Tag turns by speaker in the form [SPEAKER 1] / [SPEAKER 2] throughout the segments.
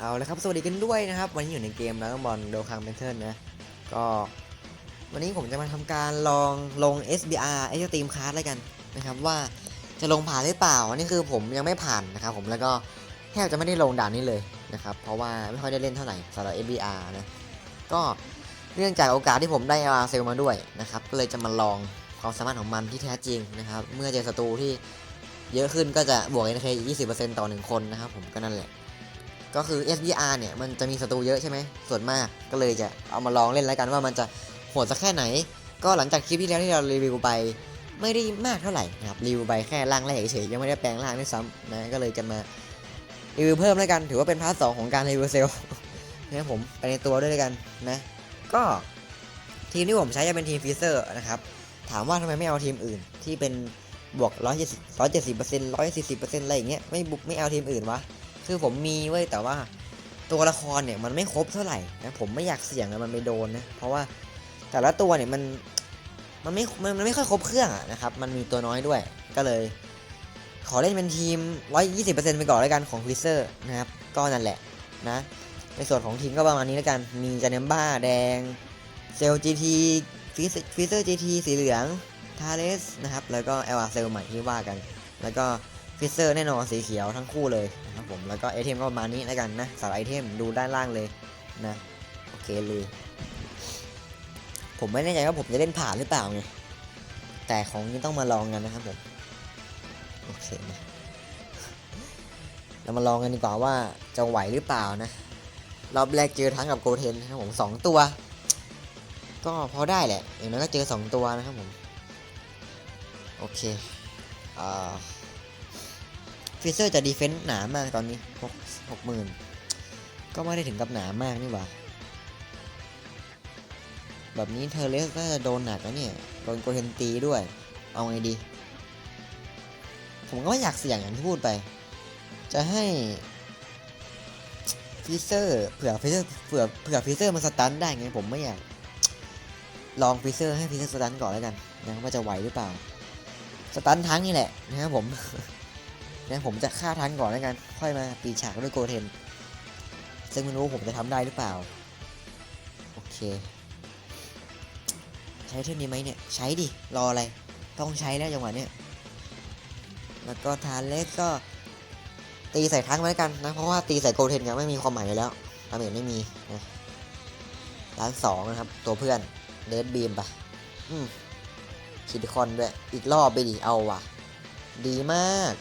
[SPEAKER 1] เอาละครับสวัสดีกันด้วยนะครับ วันนี้อยู่ในเกมแล้วบอลโดคังเมนเทอร์นะ ก็วันนี้ผมจะมาทำการลองลง SBR ไอ้ทีมคาร์ดแล้วกันนะครับ ว่าจะลงผ่านหรือเปล่าอันนี้คือผมยังไม่ผ่านนะครับ ผมแล้วก็แทบจะไม่ได้ลงด่านนี้เลยนะครับ เพราะว่าไม่ค่อยได้เล่นเท่าไหร่สำหรับ SBR นะก็เนื่องจากโอกาสที่ผมได้ LR เซลมาด้วยนะครับก็เลยจะมาลองความสามารถของมันที่แท้จริงนะครับ เมื่อเจอศัตรูที่เยอะขึ้นก็จะบวก NK อีก20%ต่อหนึ่งคนนะครับ ผมก็นั่นแหละ ก็คือ SBR เนี่ยมันจะมีศัตรูเยอะใช่ไหมส่วนมากก็เลยจะเอามาลองเล่นแล้วกันว่ามันจะโหดสักแค่ไหน ก็หลังจากคลิปที่แล้วที่เรารีวิวไป ไม่ได้มากเท่าไหร่นะครับรีวิวไปแค่ร่างแรกเฉยๆยังไม่ได้แปลงร่างด้วยซ้ำนะก็เลยจะมารีวิวเพิ่มแล้วกัน ถือว่าเป็นพาร์ทสองของการรีวิวเซลนะผมไปในตัวด้วยกันนะก็ทีมที่ผมใช้จะเป็นทีมฟีเซอร์นะครับถามว่าทำไมไม่เอาทีมอื่นที่เป็นบวก170 170เปอร์เซ็นต์140เปอร์เซ็นต์อะไรอย่างเงี้ยไม่บุกไม่เอาทีมอื่นวะ คือผมมีเว้แต่ว่าตัวละครเนี่ยมันไม่ครบเท่าไหร่นะผมไม่อยากเสี่ยงอะมันไปโดนนะเพราะว่าแต่ละตัวเนี่ยมันมันไม่มันมันไม่ค่อยครบเครื่องนะครับมันมีตัวน้อยด้วยก็เลย ขอเล่นเป็นทีม 120%ไปก่อนแล้วกันของฟิเซอร์นะครับก็นั่นแหละนะในส่วนของทีมก็ประมาณนี้แล้วกันมีจาเนมบ้าแดงเซลจีทีฟิเซอร์จีทีสีเหลืองทาเลสนะครับแล้วก็เอลอาเซลใหม่ที่ว่ากัน แล้วก็ ฟิเซอร์แน่นอนสีเขียวทั้งคู่เลยนะครับผมแล้วก็ไอเทมก็ประมาณนี้แล้วกันนะสำหรับไอเทมดูด้านล่างเลยนะโอเคเลยผมไม่แน่ใจว่าผมจะเล่นผ่านหรือเปล่าไงแต่ของนี้ต้องมาลองกันนะครับผมโอเคนะเรามาลองกันดีกว่าว่าจะไหวหรือเปล่านะรอบแรกเจอทั้งกับโกเทนนะครับผมสองตัว ก็พอได้แหละอย่างน้อยก็เจอสองตัวนะครับผมโอเคอ่า ฟิเซอร์จะดีเฟนต์หนามากตอนนี้หกหกหมื่นก็ไม่ได้ถึงกับหนามากนี่หว่า แบบนี้เทอเลสก็จะโดนหนักแล้วเนี่ย โดนโกเทนตีด้วย เอาไงดี ผมก็ไม่อยากเสี่ยงอย่างที่พูดไป จะให้ฟิเซอร์เผื่อฟิเซอร์เผื่อเผื่อฟิเซอร์มันสตันได้ไงผมไม่อยากลองฟิเซอร์ให้ฟิเซอร์สตันก่อนแล้วกันนะว่าจะไหวหรือเปล่า สตันทั้งนี่แหละนะครับผม นะผมจะฆ่าทันก่อนแล้วกัน ค่อยมาปีฉากด้วยโกเทน ซึ่งไม่รู้ผมจะทำได้หรือเปล่า โอเค ใช้เท่านี้ไหมเนี่ย ใช้ดิ รออะไร ต้องใช้แล้วจังหวะเนี้ย แล้วก็ทานเล็กก็ตีใส่ทั้งไว้กันนะ เพราะว่าตีใส่โกเทนยังไม่มีความหมายเลยแล้วดาเมจไม่มีนะล้านสองนะครับ ตัวเพื่อนเดดบีมปะอืมคิดคอนด้วย อีกรอบไปดิ เอาว่ะ ดีมาก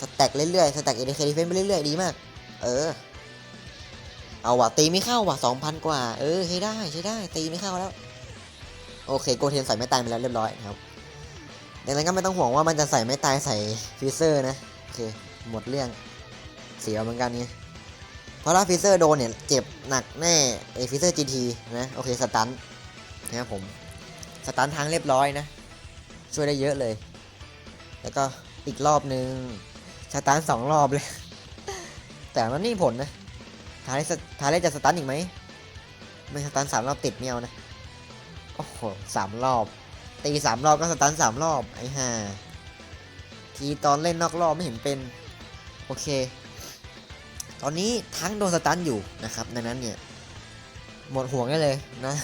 [SPEAKER 1] สแต็กเรื่อยๆ สแต็กเอเดคดีเฟนไปเรื่อยๆ ดีมาก เออ เอาว่ะ ตีไม่เข้าว่ะสองพันกว่า เออใช้ได้ใช้ได้ ตีไม่เข้าแล้ว โอเค โกเทนใส่ไม่ตายไปแล้วเรียบร้อยครับ ดังนั้นก็ไม่ต้องห่วงว่ามันจะใส่ไม่ตายใส่ฟิเซอร์นะ โอเค หมดเรื่อง เสียเหมือนกันไงเพราะถ้าฟิเซอร์โดนเนี่ย เจ็บหนักแน่ไอฟิเซอร์จีทีนะ โอเค สตันนะครับผม สตันทางเรียบร้อยนะ ช่วยได้เยอะเลย แล้วก็อีกรอบนึง สตันสองรอบเลย แต่มันนี่ผลนะทาเล่ทาเล่จะสตันอีกไหมไม่สตันสามรอบติดไม่เอานะโอ้โหสามรอบ ตีสามรอบก็สตันสามรอบไอ้ห่าทีตอนเล่นนอกรอบไม่เห็นเป็น โอเค ตอนนี้ทั้งโดนสตันอยู่นะครับดังนั้นเนี่ย หมดห่วงได้เลยนะ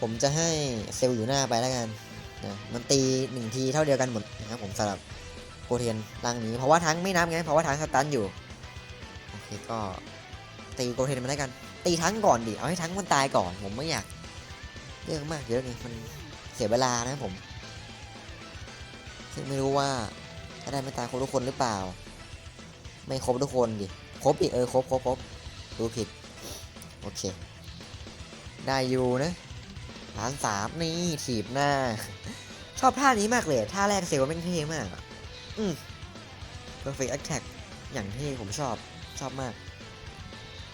[SPEAKER 1] ผมจะให้เซลล์อยู่หน้าไปแล้วกันนะมันตีหนึ่งทีเท่าเดียวกันหมดนะครับผมสำหรับ กเทนร่างนี้ เพราะว่าทั้งไม่นับไง เพราะว่าทั้งสตันอยู่ โอเคก็ตีโกเทนมาแล้กัน ตีทั้งก่อนดิ เอาให้ทั้งมันตายก่อน ผมไม่อยากเรื่องมากเยอะไงมันเสียเวลานะผม ซึ่งไม่รู้ว่าจะได้ไม่ตายครบทุกคนหรือเปล่า ไม่ครบทุกคนดิ ครบอีกเออครบครบครบดูผิด โอเค ได้อยู่นะล้านสามนี่ถีบหน้า ชอบท่านี้มากเลย ท่าแรกเซลล์แม่งเท่มากอะ อืม perfect attack อย่างที่ผมชอบชอบมาก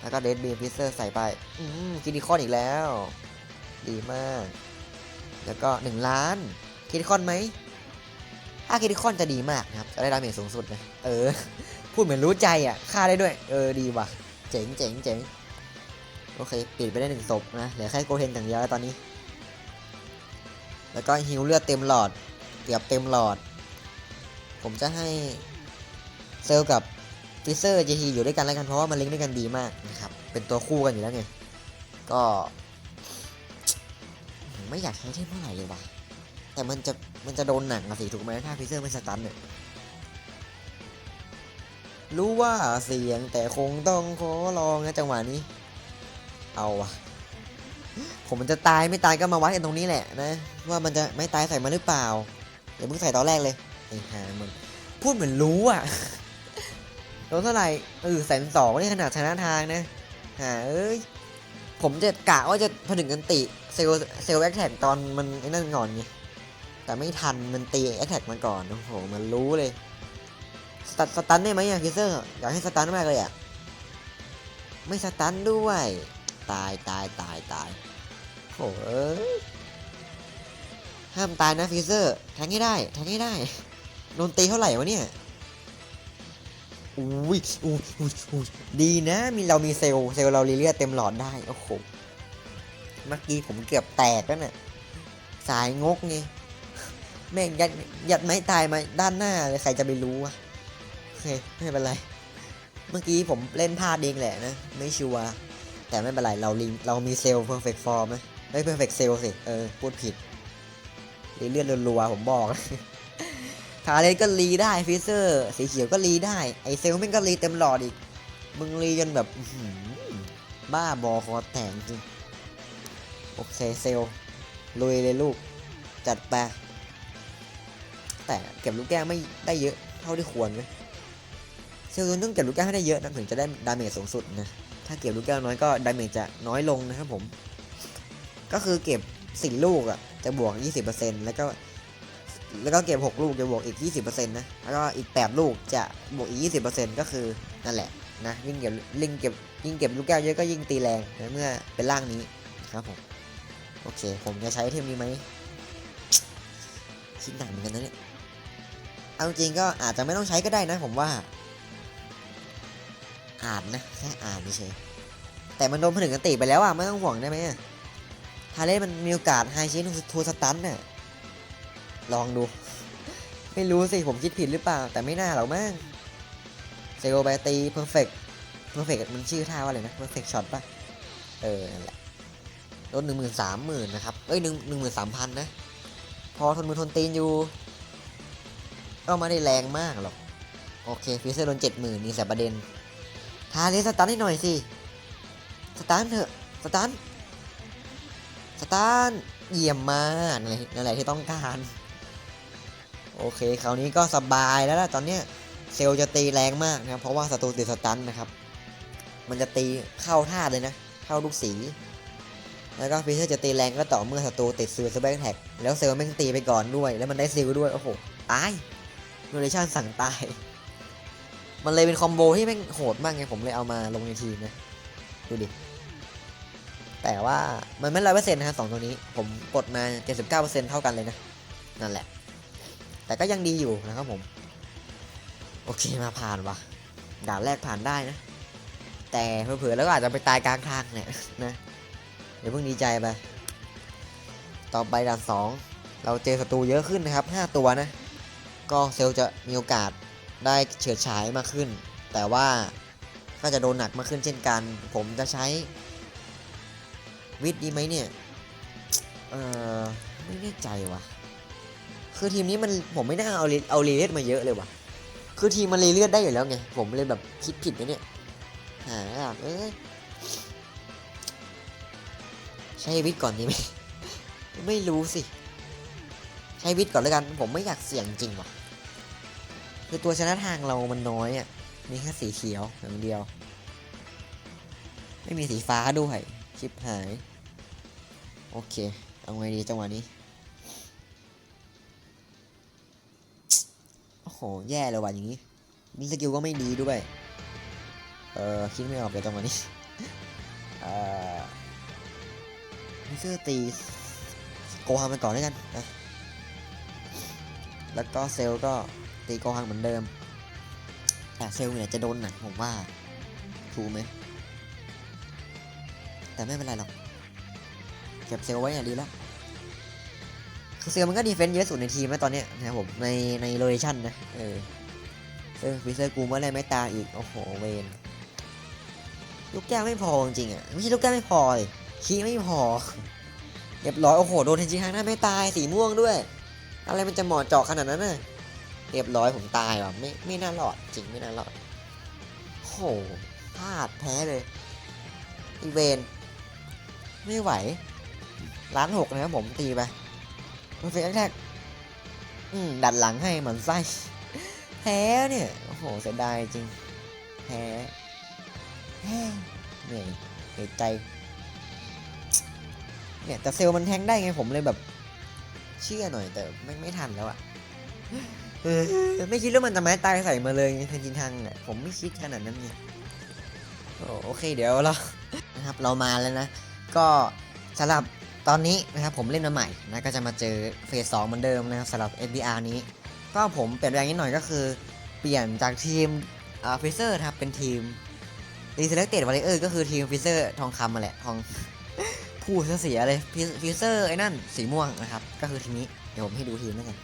[SPEAKER 1] แล้วก็เดดบีมพิเซอร์ใส่ไป อืมคิดิคอนอีกแล้ว ดีมาก แล้วก็หนึ่งล้านคิดิคอนไหมถ้าคิดิคอนจะดีมากนะครับ จะได้ดาเมจสูงสุดนะเออ พูดเหมือนรู้ใจอะฆ่าได้ด้วย เออ ดีว่ะ เจ๋งเจ๋งเจ๋งโอเค ปิดไปได้หนึ่งศพนะ เหลือแค่โกเทนอย่างเดียวแล้วตอนนี้ แล้วก็ฮิวเลือดเต็มหลอด เกือบเต็มหลอด ผมจะให้เซลล์กับฟิเซอร์ GT อยู่ด้วยกันแล้วกันเพราะว่ามันลิงก์ด้วยกันดีมากนะครับ เป็นตัวคู่กันอยู่แล้วไง ก็ ไม่อยากใช้เทมเท่าไหร่เลยว่ะ แต่มันจะมันจะโดนหนักอะสิถูกไหมถ้าฟิเซอร์ไม่สตันเนี่ยรู้ว่าเสียงแต่คงต้องขอลองนะจังหวะนี้ เอาวะผมมันจะตายไม่ตายก็มาวัดกันตรงนี้แหละนะ ว่ามันจะไม่ตายใส่มาหรือเปล่าอย่าเพิ่งใส่ตอนแรกเลย ไอ้ห่ามึงพูดเหมือนรู้อะโดนเท่าไหร่เออแสนสองนี่ขนาดชนะทางนะหาเอ้ยผมจะกะว่าจะพอถึงกันติเซลเซลแอคแท็กตอนมันไอ้นั่นก่อนไงแต่ไม่ทันมันตีแอคแท็กมาก่อนโอ้โหมันรู้เลยสตันสตันได้ไหมอะฟิเซอร์อยากให้สตันมากเลยอะไม่สตันด้วย ตายตายตายตายโอ้ห้ามตายนะฟิเซอร์แทงให้ได้แทงให้ได้ โดนตีเท่าไหร่วะเนี่ยอุ้ยอุ้ยอุ้ยอุ้ยดีนะมีเรามีเซลเซลเราลีเลียเต็มหลอดได้โอ้โหเมื่อกี้ผมเกือบแตกแล้วน่ะสายงกไงแม่งยัดยัดไม้ตายมาด้านหน้าเลยใครจะไปรู้อะโอเคไม่เป็นไร เมื่อกี้ผมเล่นพลาดเองแหละนะ ไม่ชัวร์แต่ไม่เป็นไรเราลีเรามีเซลล์ perfect form ไหมเฮ้ย perfect cell สิเออพูดผิดรีเลื่อนรัวๆผมบอก ทาเลนก็รีได้ฟิเซอร์สีเขียวก็รีได้ ไอเซลแม่งก็รีเต็มหลอดอีก มึงรีจนแบบบ้าบอคอแตกจริง โอเคเซลลุยเลยลูก จัดไป แต่เก็บลูกแก้วไม่ได้เยอะเท่าที่ควรไหมเซลต้องเก็บลูกแก้วให้ได้เยอะนะถึงจะได้ดาเมจสูงสุดนะ ถ้าเก็บลูกแก้วน้อยก็ดาเมจจะน้อยลงนะครับผม ก็คือเก็บสี่ลูกอะจะบวก 20%แล้วก็ แล้วก็เก็บ 6 ลูกจะบวกอีก 20%นะ แล้วก็อีก 8 ลูกจะบวกอีก 20%ก็คือนั่นแหละนะยิ่งเก็บยิ่งเก็บยิ่งเก็บลูกแก้วเยอะก็ยิ่งตีแรงนะเมื่อเป็นร่างนี้ครับผมโอเค ผมจะใช้เทมนี้ไหมคิดหนักเหมือนกันนะเนี่ยเอาจริงก็อาจจะไม่ต้องใช้ก็ได้นะผมว่า อ่านนะแค่อ่านเฉยแต่มันโดนผนึกกันติไปแล้วอะไม่ต้องห่วงได้ไหมอะฮาเล่มันมีโอกาสไฮชินทูสตันน่ะ ลองดู ไม่รู้สิ ผมคิดผิดหรือเปล่า แต่ไม่น่าหรอกมั้งเซโกไปตีเพอร์เฟกเพอร์เฟกมันชื่อท่าว่าอะไรนะเพอร์เฟกช็อตป่ะเออนั่นแหละลดหนึ่งหมื่นสามหมื่นนะครับ เอ้ยหนึ่งหนึ่งหมื่นสามพันนะ พอทนมือทนตีนอยู่ ก็ไม่ได้แรงมากหรอก โอเคฟิวเซอร์โดนเจ็ดหมื่นนี่แต่ประเด็น ทาเลสตันให้หน่อยสิ สตันเถอะ สตัน สตันเยี่ยมมากนั่นแหละนั่นแหละที่ต้องการ โอเคคราวนี้ก็สบายแล้วล่ะตอนเนี้ยเซลจะตีแรงมากนะเพราะว่าศัตรูติดสตันนะครับ มันจะตีเข้าท่าเลยนะ เข้าลูกสี แล้วก็ฟิเซอร์จะตีแรงก็ต่อเมื่อศัตรูติดซิลสเปกแท็กแล้วเซลล์แม่งตีไปก่อนด้วย แล้วมันได้ซิลด้วย โอ้โห ตายโนเรชั่นสั่งตาย มันเลยเป็นคอมโบที่แม่งโหดมากไงผมเลยเอามาลงในทีมนะ ดูดิ แต่ว่ามันไม่ร้อยเปอร์เซ็นต์นะครับสองตัวนี้ ผมกดมา 79%เท่ากันเลยนะ นั่นแหละ แต่ก็ยังดีอยู่นะครับผม โอเคมาผ่านวะด่านแรกผ่านได้นะ แต่เผื่อๆแล้วก็อาจจะไปตายกลางทางเนี่ยนะเดี๋ยวเพิ่งดีใจไป ต่อไปด่านสองเราเจอศัตรูเยอะขึ้นนะครับ 5 ตัวนะ ก็เซลลจะมีโอกาสได้เฉิดฉายมากขึ้น แต่ว่าก็จะโดนหนักมากขึ้นเช่นกัน ผมจะใช้ วิทย์ดีไหมเนี่ย เออไม่แน่ใจว่ะ คือทีมนี้มันผมไม่น่าเอาเรเอาเรเลียดมาเยอะเลยว่ะ คือทีมมันเรเลียดได้อยู่แล้วไง ผมเลยแบบคิดผิดนะเนี่ยหาอะเอ้ยใช้วิทก่อนดีไหมไม่รู้สิ ใช้วิทก่อนแล้วกัน ผมไม่อยากเสี่ยงจริงว่ะ คือตัวชนะทางเรามันน้อยอะ มีแค่สีเขียวอย่างเดียว ไม่มีสีฟ้าด้วยชิปหาย โอเค เอาไงดีจังหวะนี้ โห แย่เลยว่ะอย่างนี้มีสกิลก็ไม่ดีด้วย เออคิดไม่ออกเลยจังวะนี้ เออมิเซอร์ตีโกฮังไปก่อนด้วยกันนะแล้วก็เซลก็ตีโกฮังเหมือนเดิม แต่เซลเนี่ยจะโดนหนักผมว่าถูกไหมแต่ไม่เป็นไรหรอก เก็บเซลไว้อย่างดีแล้ว เซลล์มันก็ดีเฟนต์เยอะสุดในทีมนะตอนเนี้ยนะครับผมในในโลเคชั่นนะเออซึ่งฟิเซอร์กูเมื่อไรไม่ตายอีก โอ้โหเวนลูกแก้วไม่พอจริงอะไม่ใช่ลูกแก้วไม่พอเลยคีย์ไม่พอเรียบร้อยโอ้โหโดนเทนจิฮังหน้าไม่ตายสีม่วงด้วย อะไรมันจะเหมาะเจาะขนาดนั้นน่ะเรียบร้อยผมตายว่ะไม่ไม่น่ารอดจริงไม่น่ารอดโอ้โหพลาดแพ้เลยอีเวน ไม่ไหวล้านหกนะครับผมตีไป เพอร์เฟกต์แท็กอืมดัดหลังให้เหมือนไส้แพ้เนี่ย โอ้โหเสียดายจริง แพ้แพ้เหนื่อยเหนื่อยใจ เนี่ยแต่เซลล์มันแทงได้ไงผมเลยแบบ เชื่อหน่อยแต่ไม่ไม่ทันแล้วอะเออไม่คิดว่ามันจะไม้ตายใส่มาเลยทันจินทังอะผมไม่คิดขนาดนั้นไงโอ้โอเคเดี๋ยวเรานะครับเรามาแล้วนะ ก็สำหรับ ตอนนี้นะครับผมเล่นมาใหม่นะก็จะมาเจอเฟสสองเหมือนเดิมนะครับสำหรับ FBR นี้ ก็ผมเปลี่ยนแปลงนิดหน่อยก็คือ เปลี่ยนจากทีมอ่าฟิเซอร์ครับเป็นทีม r e s e l e c t e d Warrior ก็คือทีมฟิเซอร์ทองคำมาแหละทองพูดซะเสียเลยฟิเซอร์ไอ้นั่นสีม่วงนะครับ ก็คือทีมนี้เดี๋ยวผมให้ดูทีมแล้วกัน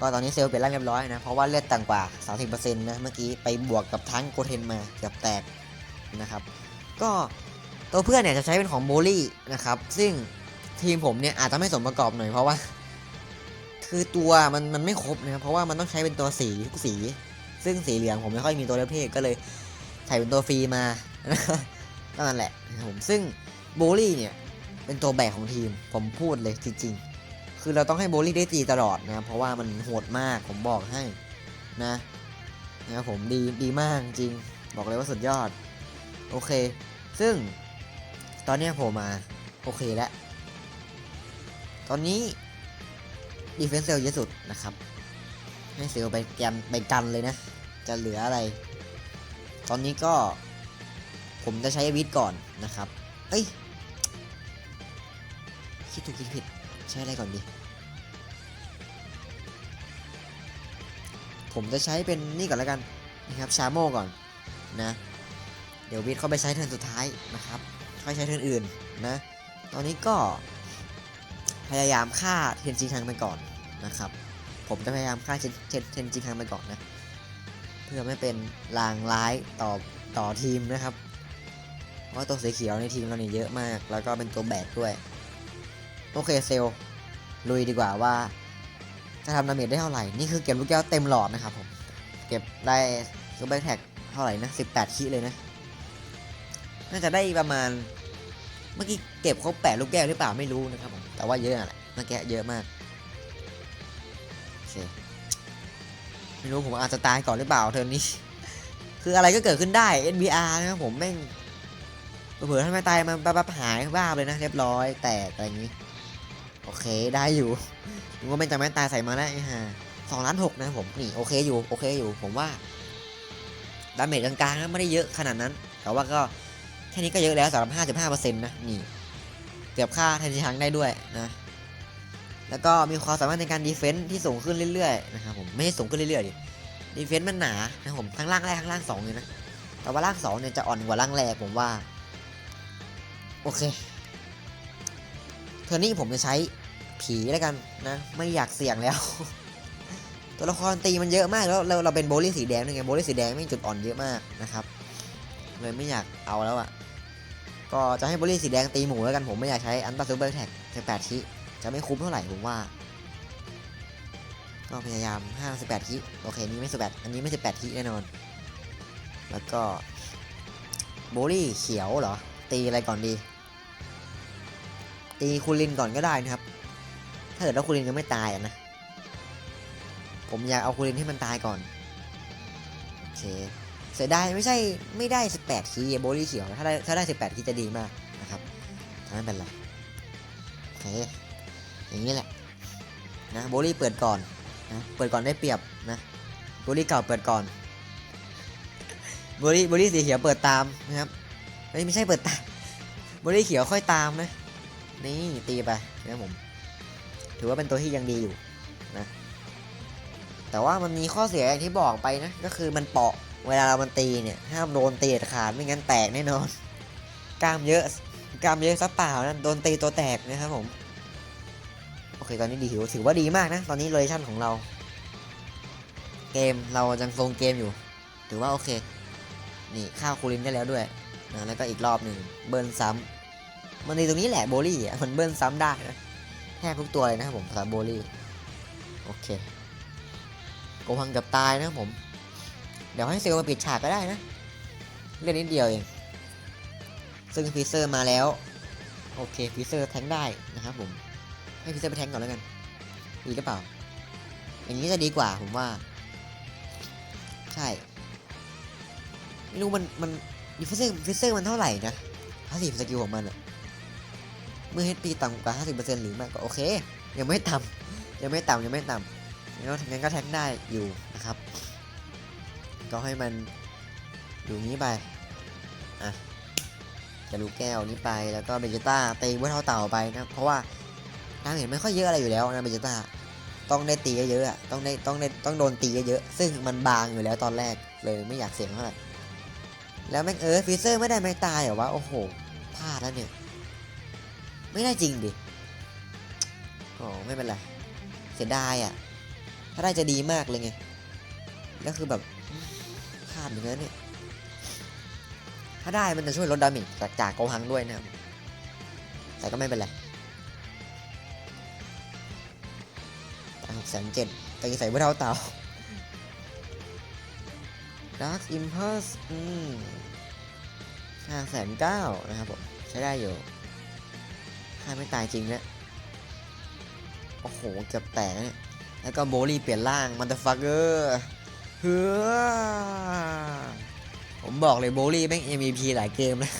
[SPEAKER 1] ก็ตอนนี้เซลล์เปลี่ยนร่างเรียบร้อยนะ เพราะว่าเลือดต่ำกว่า 30%นะ เมื่อกี้ไปบวกกับทั้งโกเทนมาเกือบแตกนะครับ ก็ ตัวเพื่อนเนี่ยจะใช้เป็นของโบลี่นะครับ ซึ่งทีมผมเนี่ยอาจจะไม่สมประกอบหน่อยเพราะว่า คือตัวมันมันไม่ครบนะครับ เพราะว่ามันต้องใช้เป็นตัวสีทุกสี ซึ่งสีเหลืองผมไม่ค่อยมีตัวเลือกเพศก็เลยใส่เป็นตัวฟรีมาก็นั่นแหละนะครับผมซึ่งโบลี่เนี่ยเป็นตัวแบกของทีมผมพูดเลยจริงๆ คือเราต้องให้โบลี่ได้ตีตลอดนะครับเพราะว่ามันโหดมากผมบอกให้นะนะครับผมดีดีมากจริง บอกเลยว่าสุดยอด โอเค ซึ่ง ตอนนี้ผมมา โอเคแล้ว ตอนนี้ดีเฟนเซลเยอะสุดนะครับ ให้เซลไปแกนไปกันเลยนะ จะเหลืออะไร ตอนนี้ก็ ผมจะใช้วิทก่อนนะครับ เอ้ย คิดถูกคิดผิด ใช้อะไรก่อนดีผมจะใช้เป็นนี่ก่อนแล้วกันนะครับชาโมก่อนนะ เดี๋ยววิทย์เข้าไปใช้เทิร์นสุดท้ายนะครับ ค่อยใช้เทิร์นอื่นนะ ตอนนี้ก็ พยายามฆ่าเทนจิคังไปก่อนนะครับ ผมจะพยายามฆ่าเทนเทนเทนจิคังไปก่อนนะ เพื่อไม่เป็นลางร้ายต่อต่อทีมนะครับ เพราะตัวสีเขียวในทีมเราเนี่ยเยอะมาก แล้วก็เป็นตัวแบกด้วย โอเคเซลลลุยดีกว่าว่า จะทำดาเมจได้เท่าไหร่ นี่คือเก็บลูกแก้วเต็มหลอดนะครับผม เก็บได้ซูเปอร์แท็กเท่าไหร่นะ 18คิเลยนะ น่าจะได้ประมาณ เมื่อกี้เก็บครบแปดลูกแก้วหรือเปล่าไม่รู้นะครับผมแต่ว่าเยอะแหละเมื่อกี้เยอะมากโอเคไม่รู้ผมอาจจะตายก่อนหรือเปล่าเทอร์นนี้ คืออะไรก็เกิดขึ้นได้ NBR นะครับผมแม่งเผื่อถ้าไม่ตายมันปั๊บหายบ้าเลยนะเรียบร้อยแตกอะไรอย่างนี้ โอเคได้อยู่นึกว่าไม่จะไม่ตายใส่มาได้วไอ้ห่าสองล้านหกนะผมนี่โอเคอยู่โอเคอยู่ผมว่าดาเมจกลางๆนะไม่ได้เยอะขนาดนั้น แต่ว่าก็ แค่นี้ก็เยอะแล้วสำหรับ55%นะนี่เกือบค่าแทนทีทังได้ด้วยนะแล้วก็มีความสามารถในการดีเฟนต์ที่สูงขึ้นเรื่อยๆนะครับผมไม่ใช่สูงขึ้นเรื่อยๆดิดีเฟนต์มันหนานะผมทั้งล่างแรกทั้งล่างสองเลยนะแต่ว่าล่างสองเนี่ยจะอ่อนกว่าล่างแรกผมว่าโอเคเทอร์นี้ผมจะใช้ผีแล้วกันนะ ไม่อยากเสี่ยงแล้ว ตัวละครตีมันเยอะมากแล้วเราเราเป็นโบลิ่สีแดงด้วยไงโบลิ่สีแดงไม่มีจุดอ่อนเยอะมากนะครับ เลยไม่อยากเอาแล้วอะ่ะ ก็จะให้โบลิ่สีแดงตีหมูแล้วกันผมไม่อยากใช้อันตาซูเปอร์แท็กแปดทีจะไม่คุ้มเท่าไหร่ผมว่า ก็พยายามห้าสิบแปดทีโอเคนี้ไม่สิบแปดอันนี้ไม่สิบแปดทีแน่นอน แล้วก็โบลี่เขียวเหรอ ตีอะไรก่อนดี ตีคูลินก่อนก็ได้นะครับ ถ้าเกิดว่าคูลินยังไม่ตายะนะ ผมอยากเอาคูลินให้มันตายก่อน โอเค เสียดายไม่ใช่ไม่ได้ 18 คีย์โบลี่เขียว ถ้าได้ถ้าได้ 18 คีย์จะดีมากนะครับถ้าไม่เป็นไรโอเคอย่างนี้แหละนะโบลี่เปิดก่อนนะเปิดก่อนได้เปรียบนะโบลี่เก่าเปิดก่อนโบลี่โบลี่สีเขียวเปิดตามนะครับเอ้ยไม่ใช่เปิดตามโบลี่เขียวค่อยตามนะนี่ตีไปนะผมถือว่าเป็นตัวที่ยังดีอยู่นะแต่ว่ามันมีข้อเสียอย่างที่บอกไปนะก็คือมันเปาะ เวลาเรามันตีเนี่ยห้ามโดนตีขาดไม่งั้นแตกแน่นอน กล้ามเยอะกล้ามเยอะซะเปล่านะโดนตีตัวแตกนะครับผมโอเคตอนนี้ดีถือถือว่าดีมากนะ ตอนนี้เลชั่นของเรา เกมเรายังทรงเกมอยู่ ถือว่าโอเค นี่ข้าวคูลินได้แล้วด้วยนะแล้วก็อีกรอบหนึ่งเบิร์นซ้ำมันในตรงนี้แหละโบลี่มันเบิร์นซ้ำได้นะแทบทุกตัวเลยนะครับผมสำหรับโบลี่โอเคโกพังเกับตายนะครับผม เดี๋ยวให้เซลล์มาปิดฉากก็ได้นะ เล่นนิดเดียวเอง ซึ่งฟีเซอร์มาแล้ว โอเคฟีเซอร์แทงได้นะครับผม ให้ฟีเซอร์ไปแทงก่อนแล้วกันดีหรือเปล่า อย่างนี้จะดีกว่าผมว่า ใช่ ไม่รู้มันมันดิฟิเซอร์ฟิเซอร์มันเท่าไหร่นะห้าสิบสกิลของมันอะเมื่อ HP ต่ำกว่าห้าสิบเปอร์เซ็นต์หรือมากก็โอเค ยังไม่ต่ำยังไม่ต่ำยังไม่ต่ำงั้นก็แทงได้อยู่นะครับ ก็ให้มันอยู่นี้ไป อะ จะรูแก้วนี้ไป แล้วก็เบจิต้าตีเวทเท่าเต่าไปนะ เพราะว่าดาเมจไม่ค่อยเยอะอะไรอยู่แล้วนะเบจิต้า ต้องได้ตีเยอะๆอะต้องได้ต้องได้ต้องโดนตีเยอะๆ ซึ่งมันบางอยู่แล้วตอนแรกเลยไม่อยากเสี่ยงเท่าไหร่ แล้วแม็กเออฟีเซอร์ไม่ได้ไม่ตายเหรอวะ โอ้โห พลาดแล้วเนี่ย ไม่ได้จริงดิโอ้ไม่เป็นไร เสียดายอะ ถ้าได้จะดีมากเลยไง แล้วคือแบบาดเหมือนกันเนี่ย ถ้าได้มันจะช่วยลดดาเมจจากจากโกหังด้วยนะครับ แต่ก็ไม่เป็นไรตังแสนเจ็ดตีใส่เพื่อเท่าเต่า Dark Impulse อืมห้าแสนเก้านะครับผม ใช้ได้อยู่ค่าไม่ตายจริงเนี่ยโอ้โห เกือบแตกเนี่ยแล้วก็โบลี่เปลี่ยนร่างมันเตอร์ฟักเกอร์ เฮ้อผมบอกเลยโบลี่แม่ง MVP หลายเกมนะ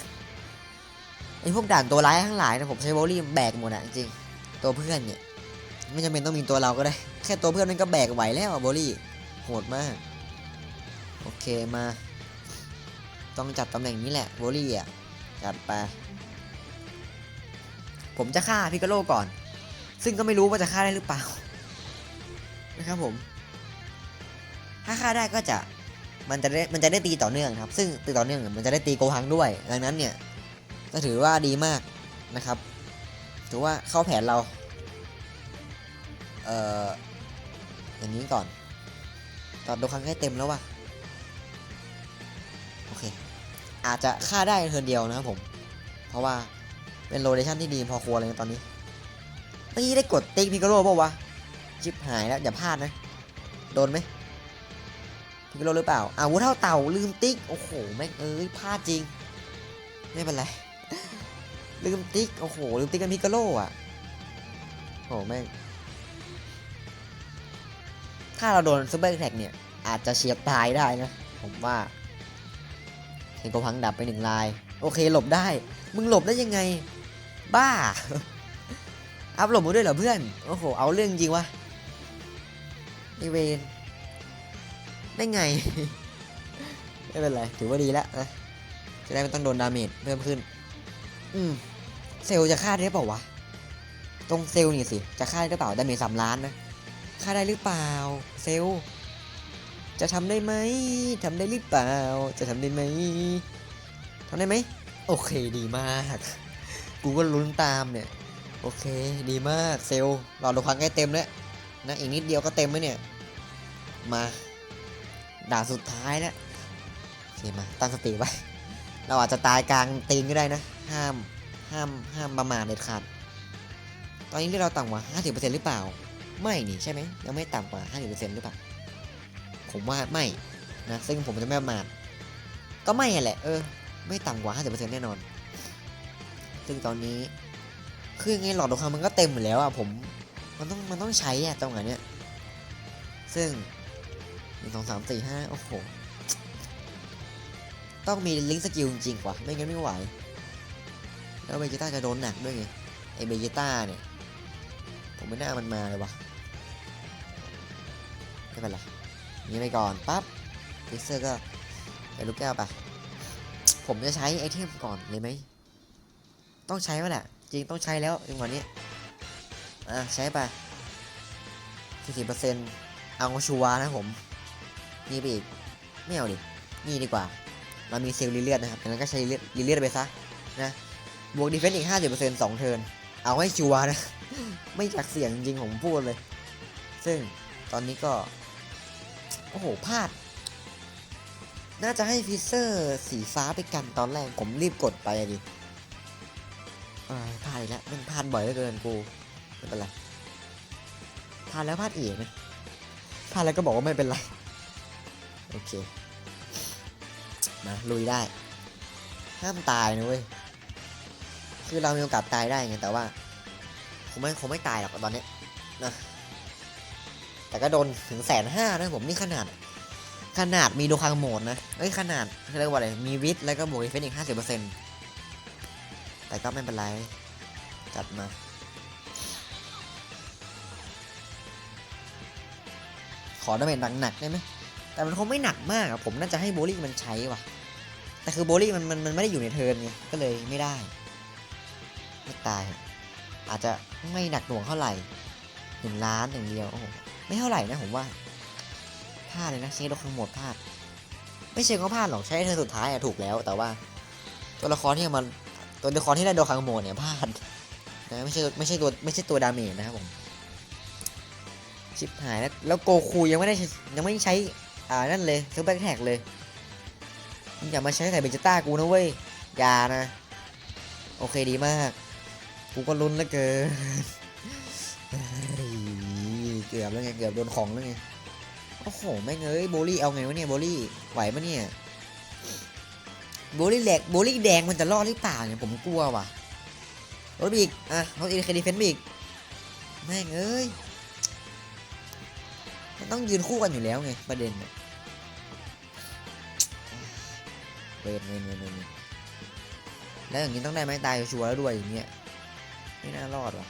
[SPEAKER 1] ไอพวกด่านตัวร้ายทั้งหลายนะผมใช้โบลี่แบกหมดอะจริงตัวเพื่อนเนี่ยไม่จำเป็นต้องมีตัวเราก็ได้ แค่ตัวเพื่อนมันก็แบกไหวแล้วอะโบลี่โหดมาก โอเคมา ต้องจัดตำแหน่งนี้แหละโบลี่อะจัดไปผมจะฆ่าพิกาโลก่อน ซึ่งก็ไม่รู้ว่าจะฆ่าได้หรือเปล่านะครับผม ถ้าฆ่าได้ก็จะมันจะได้มันจะได้ตีต่อเนื่องครับ ซึ่งตีต่อเนื่องมันจะได้ตีโกหังด้วย ดังนั้นเนี่ยจะถือว่าดีมากนะครับ ถือว่าเข้าแผนเรา เอ่ออย่างนี้ก่อนตัดโดคังให้เต็มแล้วว่ะโอเค อาจจะฆ่าได้เทินเดียวนะครับผม เพราะว่าเป็นโลเคชั่นที่ดีพอควรเลยตอนนี้ตีได้กดติ๊กพิกโร่ป่าวะชิบหายแล้วอย่าพลาดนะ โดนไหมิโร่หรือเปล่าอาวุธเท่าเต่าลืมติ๊ก โอ้โห แม่งเอ้ยพลาดจริง ไม่เป็นไร ลืมติ๊ก โอ้โห ลืมติ๊กกันพิกาโร่อะโอ้โหแม่ง ถ้าเราโดนซูเปอร์แท็กเนี่ย อาจจะเฉียบตายได้นะ ผมว่าเห็นโกพังดับไปหนึ่งลาย โอเคหลบได้ มึงหลบได้ยังไง บ้า อัพหลบมาด้วยเหรอเพื่อน โอ้โห เอาเรื่องจริงวะไอเวน ได้ไง ไม่เป็นไร ถือว่าดีแล้วนะ จะได้ไม่ต้องโดนดาเมจเพิ่มขึ้น อืม เซลจะฆ่าได้เปล่าวะ ตรงเซลนี่สิ จะฆ่าได้หรือเปล่า ดาเมจสามล้านนะ ฆ่าได้หรือเปล่า เซล จะทำได้ไหมทำได้หรือเปล่า จะทำได้ไหมทำได้ไหม โอเคดีมาก กูก็ลุ้นตามเนี่ย โอเค ดีมาก เซลหลอดลมควันใกล้เต็มแล้วนะ อีกนิดเดียวก็เต็มแล้วเนี่ย มา ด่านสุดท้ายแล้วโอเคมาตั้งสติไว้ เราอาจจะตายกลางตีนก็ได้นะ ห้ามห้ามห้ามประมาทเด็ดขาดตอนนี้ที่เราต่ำกว่า 50%หรือเปล่า ไม่นี่ใช่ไหมยังไม่ต่ำกว่า 50%หรือเปล่า ผมว่าไม่นะซึ่งผมจะไม่ประมาทก็ไม่แหละ เออ ไม่ต่ำกว่า 50%แน่นอน ซึ่งตอนนี้คือไงหลอดดวงคำมันก็เต็มอยู่แล้วอะผม มันต้องมันต้องใช้อะตรงอันเนี้ยซึ่ง หนึ่งสองสามสี่ห้าโอ้โห ต้องมีลิงก์สกิลจริงๆว่ะ ไม่งั้นไม่ไหว แล้วเบจิต้าจะโดนหนักด้วยไง ไอเบจิต้าเนี่ย ผมไม่น่ามันมาเลยวะไม่เป็นไรนี้ไปก่อนปั๊บฟิกเซอร์ก็ไปลูกแก้วไป ผมจะใช้ไอเทมก่อนเลยไหม ต้องใช้วะแหละ จริงต้องใช้แล้วจังหวะนี้ อะ ใช้ไปสี่สิบเปอร์เซ็นต์เอาชัวร์นะผม นี่ไปอีกไม่เอาดินี่ดีกว่า เรามีเซลล์ลิเลียดนะครับดังนั้นก็ใช้ลิเลียดไปซะนะบวกดีเฟนซ์อีกห้าสิบเปอร์เซ็นต์สองเทิร์นเอาให้ชัวร์นะ ไม่อยากเสี่ยงจริงผมพูดเลย ซึ่งตอนนี้ก็ โอ้โหพลาด น่าจะให้ฟิเซอร์สีฟ้าไปกันตอนแรกผมรีบกดไปดิเอ้ยพลาดอีกแล้วมันพลาดบ่อยเหลือเกินกูไม่เป็นไรพลาดแล้วพลาดอีกนะพลาดแล้วก็บอกว่าไม่เป็นไร โอเค มา ลุยได้ ห้ามตายนะเว้ย คือเรามีโอกาสตายได้ไงแต่ว่าคงไม่คงไม่ตายหรอกตอนนี้นะแต่ก็โดนถึงแสนห้านะผมนี่ขนาด ขนาดมีโดคังโหมดนะเอ้ยขนาดเรียกว่าอะไรมีวิทแล้วก็บวกดีเฟนส์อีกห้าสิบเปอร์เซ็นต์แต่ก็ไม่เป็นไร จัดมาขอดาเมจหนักๆได้ไหม แต่มันคงไม่หนักมากอะผมน่าจะให้โบลิ่มันใช้ว่ะ แต่คือโบลิ่มันมันมันไม่ได้อยู่ในเทิร์นไงก็เลยไม่ได้ ไม่ตาย อาจจะไม่หนักหน่วงเท่าไหร่หนึ่งล้านอย่างเดียวโอ้โหไม่เท่าไหร่นะผมว่าพลาดเลยนะเช็คโดนข้างหมดพลาด ไม่เชิงว่าพลาดหรอกใช้เธอสุดท้ายอะถูกแล้ว แต่ว่าตัวละครที่เอามันตัวละครที่ได้โดคังโหมดเนี่ยพลาดนะไม่ใช่ไม่ใช่ตัวไม่ใช่ตัวดาเมจนะครับผมชิบหายแล้วแล้วโกคูยังไม่ได้ยังไม่ใช้ อ่านั่นเลยซื้อแบ็คแท็กเลยมึงอย่ามาใช้ใส่เบจิต้ากูนะเว้ยอย่านะ โอเคดีมาก กูก็ลุ้นแล้วเกินเกือบแล้วไงเกือบโดนของแล้วไงโอ้โหแม่งเอ้ยโบลี่เอาไงวะเนี่ยโบลี่ไหวปะเนี่ยโบลี่แหลกโบลี่แดงมันจะรอดหรือเปล่าเนี่ยผมกลัวว่ะรถอีกอะรถอีกเคดีเฟนต์อีกแม่งเอ้ย มันต้องยืนคู่กันอยู่แล้วไงประเด็นเนี่ยเวนเวนเวนเวนแล้วอย่างนี้ต้องได้ไม้ตายชัวร์แล้วด้วยอย่างเงี้ยไม่น่ารอดว่ะ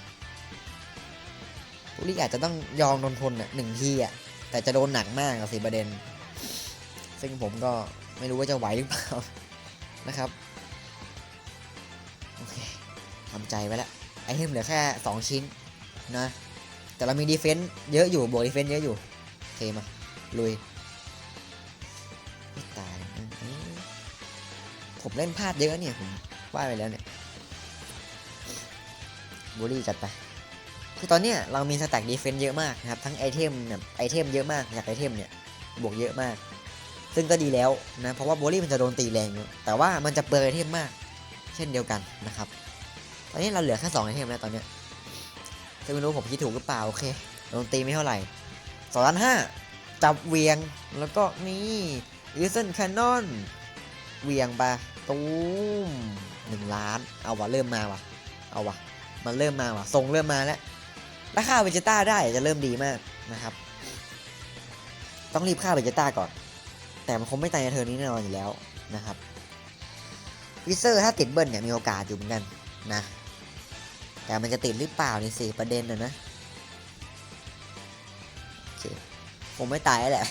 [SPEAKER 1] โบลี่อาจจะต้องยอมทนทนอะหนึ่งทีอะแต่จะโดนหนักมากกับสิประเด็น ซึ่งผมก็ไม่รู้ว่าจะไหวหรือเปล่านะครับโอเคทำใจไว้แล้วไอเทมเหลือแค่ 2 ชิ้นนะแต่เรามีดีเฟนต์เยอะอยู่บวกดีเฟนต์เยอะอยู่ เคมาลุยไม่ตายผมเล่นพลาดเยอะเนี่ยผมว่าไปแล้วเนี่ยบูลลี่จัดไปคือตอนเนี้ยเรามีสแต็กดีเฟนต์เยอะมากนะครับ ทั้งไอเทมเนี่ยไอเทมเยอะมากจากไอเทมเนี่ยบวกเยอะมาก ซึ่งก็ดีแล้วนะเพราะว่าโบลี่มันจะโดนตีแรงอยู่แต่ว่ามันจะเปลืองไอเทมมาก เช่นเดียวกันนะครับ ตอนนี้เราเหลือแค่2ไอเทมแล้วตอนเนี้ยซึ่งไม่รู้ผมคิดถูกหรือเปล่าโอเคโดนตีไม่เท่าไหร่ สองล้านห้าจับเวียงแล้วก็นี่อีเซนแคนนอนเวียงไปตูมหนึ่งล้าน เอาวะเริ่มมาวะเอาวะมันเริ่มมาวะทรงเริ่มมาแล้วถ้าฆ่าเวจิต้าได้จะเริ่มดีมากนะครับ ต้องรีบฆ่าเวจิต้าก่อน แต่มันคงไม่ตายในเทอร์นนี้แน่นอนอยู่แล้วนะครับวิเซอร์ถ้าติดเบิ้ลเนี่ยมีโอกาสอยู่เหมือนกันนะ แต่มันจะติดหรือเปล่านี่สิประเด็นนะนะ คงไม่ตายแล้วแหละ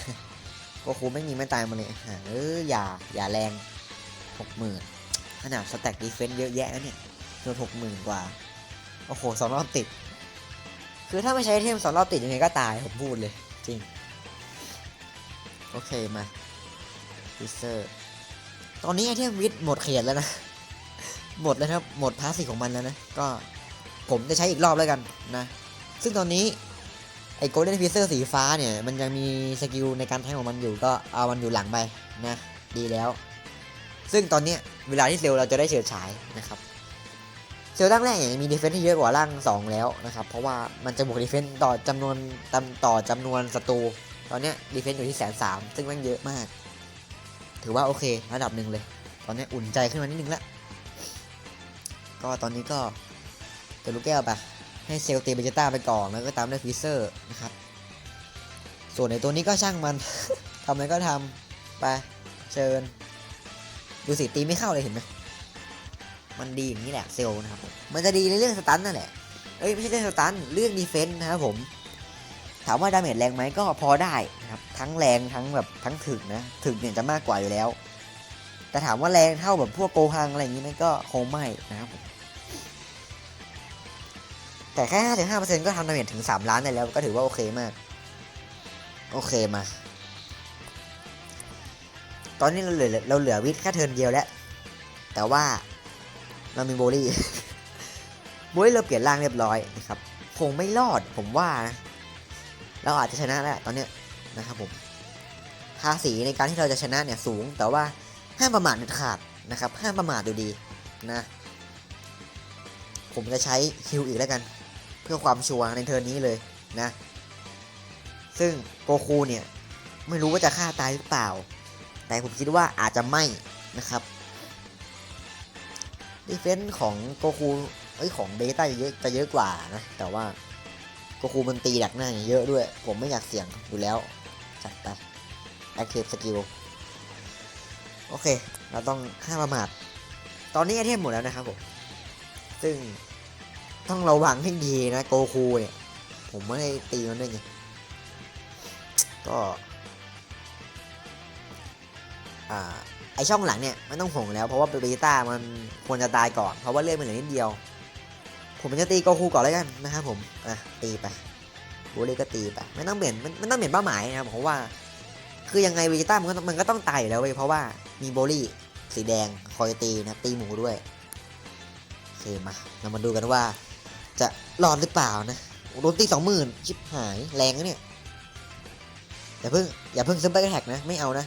[SPEAKER 1] ก็คงไม่มีไม่ตายมาเลยเอออย่าอย่าแรงหกหมื่นขนาดสแต็กดีเฟนต์เยอะแยะนะเนี่ยโดนหกหมื่นกว่า โอ้โหสองรอบติด คือถ้าไม่ใช้เทมสองรอบติดยังไงก็ตาย ผมพูดเลย จริง โอเคมาวิเซอร์ ตอนนี้ไอเทมวิทหมดเขตแล้วนะ หมดแล้วครับ หมดพาสซีของมันแล้วนะ ก็ผมจะใช้อีกรอบแล้วกันนะ ซึ่งตอนนี้ ไอ้โกลเด้นฟิเซอร์สีฟ้าเนี่ย มันยังมีสกิลในการแทงของมันอยู่ก็เอามันอยู่หลังไปนะ ดีแล้ว ซึ่งตอนนี้เวลาที่เซลเราจะได้เฉิดฉายนะครับเซลร่างแรกเนี่ยมีดีเฟนซ์ที่เยอะกว่าร่าง 2 แล้วนะครับ เพราะว่ามันจะบวกดีเฟนซ์ต่อจำนวนต,ต่อจำนวนศัตรูตอนนี้ดีเฟนซ์อยู่ที่แสนสามซึ่งมันเยอะมาก ถือว่าโอเคระดับหนึ่งเลย ตอนนี้อุ่นใจขึ้นมานิดนึงละก็ตอนนี้ก็เจอลูกแก้วไป ให้เซลตีเบจิต้าไปก่อนแล้วก็ตามด้วยฟิเซอร์นะครับ ส่วนในตัวนี้ก็ช่างมัน ทำอะไรก็ทำไปเชิญ ดูสิตีไม่เข้าเลยเห็นไหมมันดีอย่างนี้แหละเซลนะครับมมันจะดีในเรื่องสตันนั่นแหละเอ้ยไม่ใช่เรื่องสตันเรื่องดีเฟนต์นะครับผมถามว่าดาเมจแรงไหมก็พอได้นะครับทั้งแรงทั้งแบบทั้งถึกนะถึกเนี่ยจะมากกว่าอยู่แล้ว แต่ถามว่าแรงเท่าแบบพวกโกฮังอะไรอย่างนี้ไหมก็คงไม่นะครับผม แต่แค่ 55%ก็ทำดาเมจถึง 3 ล้านได้แล้วก็ถือว่าโอเคมาก โอเคมา ตอนนี้เราเหลือเราเหลือวิทย์แค่เทินเดียวแล้ว แต่ว่าเรามีโบลี่โบลี่เราเปลี่ยนร่างเรียบร้อยนะครับคงไม่รอดผมว่านะเราอาจจะชนะแล้วตอนเนี้ยนะครับผมภาษีในการที่เราจะชนะเนี่ยสูง แต่ว่าห้ามประมาทเด็ดขาดนะครับห้ามประมาทดูดีนะ ผมจะใช้ฮิวอีกแล้วกัน พื่อความชัวร์ในเทิร์นนี้เลยนะ ซึ่งโกคูเนี่ย ไม่รู้ว่าจะฆ่าตายหรือเปล่า แต่ผมคิดว่าอาจจะไม่นะครับดีเฟนส์ของโกคูเอ้ยของเบต้าจะเยอะจะเยอะกว่านะ แต่ว่าโกคูมันตีดักหน้าเยอะด้วย ผมไม่อยากเสี่ยงอยู่แล้ว จัดไป Active Skill โอเค เราต้องห้ามประมาท ตอนนี้ไอเทมหมดแล้วนะครับผม ซึ่ง ต้องระวังให้ดีนะโกคูเนี่ย ผมไม่ได้ตีมันด้วยไง ก็ อ่า ไอช่องหลังเนี่ยไม่ต้องห่วงแล้วเพราะว่าเบต้ามันควรจะตายก่อน เพราะว่าเลือดมันเหลือนิดเดียว ผมจะตีโกคูก่อนแล้วกันนะครับผม อะ ตีไปบูเล่ก็ตีไปไม่ต้องเปลี่ยนมันมันต้องเปลี่ยนเป้าหมายนะครับเพราะว่า คือยังไงเวจิต้ามันก็มันก็ต้องตายอยู่แล้วเว้ยเพราะว่ามีโบลี่สีแดงคอยตีนะตีหมูด้วยโอเคมาเรามาดูกันว่า จะรอดหรือเปล่านะโดนตีสองหมื่นชิบหายแรงนะเนี่ย อย่าเพิ่งอย่าเพิ่งซึมไปกระแท็กนะ ไม่เอานะ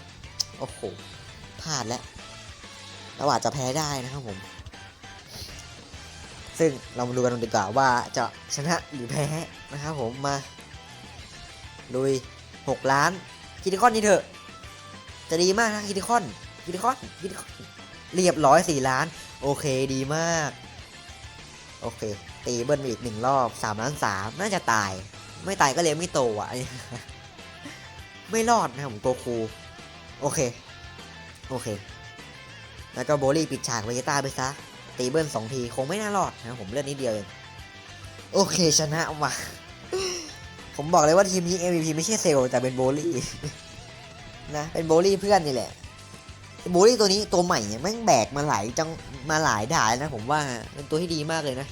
[SPEAKER 1] โอ้โหพลาดแล้วเราอาจจะแพ้ได้นะครับผม ซึ่งเรามาดูกันดีกว่าว่าจะชนะหรือแพ้นะครับผมมาลุย6ล้านคิติคอนนี่เถอะ จะดีมากนะคิติคอนคิติคอนคิติคอนเรียบร้อยสี่ล้าน โอเคดีมาก โอเค ตีเบิ้ลไปอีกหนึ่งรอบสามล้านสามน่าจะตาย ไม่ตายก็เลี้ยงไม่โตอะ ไม่รอดนะครับผมโกคู โอเค โอเค แล้วก็โบลี่ปิดฉากเวเกต้าไปซะ ตีเบิ้ลสองที คงไม่น่ารอดนะผมเลือดนิดเดียวเอง โอเคชนะมาผมบอกเลยว่าทีมนี้ MVP ไม่ใช่เซลล์แต่เป็นโบลี่นะ เป็นโบลี่เพื่อนนี่แหละโบลี่ตัวนี้ตัวใหม่เนี่ยแม่งแบกมาหลายจังมาหลายด่านนะผมว่าเป็นตัวที่ดีมากเลยนะ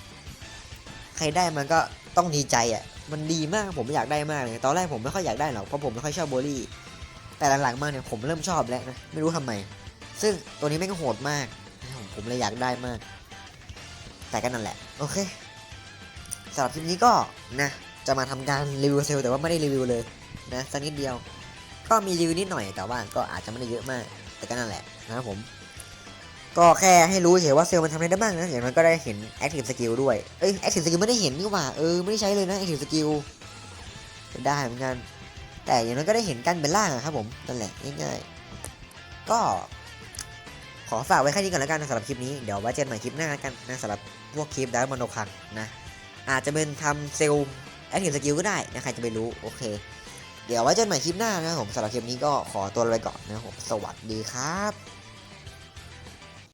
[SPEAKER 1] ใครได้มันก็ต้องดีใจอะ มันดีมากผมอยากได้มากเลย ตอนแรกผมไม่ค่อยอยากได้หรอก เพราะผมไม่ค่อยชอบโบลี่ แต่หลังๆมาเนี่ยผมเริ่มชอบแล้วนะ ไม่รู้ทำไม ซึ่งตัวนี้แม่งโหดมากนะผมเลยอยากได้มาก แต่ก็นั่นแหละ โอเคสำหรับคลิปนี้ก็นะ จะมาทำการรีวิวเซลล์แต่ว่าไม่ได้รีวิวเลยนะสักนิดเดียว ก็มีรีวิวนิดหน่อยแต่ว่าก็อาจจะไม่ได้เยอะมาก แต่ก็นั่นแหละนะครับผม ก็แค่ให้รู้เฉยว่าเซลล์มันทำอะไรได้บ้างนะอย่างนั้นก็ได้เห็น Active Skill ด้วย เอ้ย Active Skill ไม่ได้เห็นนี่หว่า เออ ไม่ได้ใช้เลยนะ Active Skill ได้เหมือนกัน แต่อย่างนั้นก็ได้เห็นกันเป็นล่างอะครับผมนั่นแหละง่ายๆ ก็ขอฝากไว้แค่นี้ก่อนแล้วกันสำหรับคลิปนี้ เดี๋ยวไว้เจอกันใหม่คลิปหน้ากันนะสำหรับพวกคลิปดับมโนคังนะ อาจจะเป็นทำเซลล์ Active Skill ก็ได้นะใครจะไปรู้โอเค เดี๋ยวไว้เจอกันใหม่คลิปหน้านะครับผมสำหรับคลิปนี้ก็ขอตัวลาไปก่อนนะครับผมสวัสดีครับ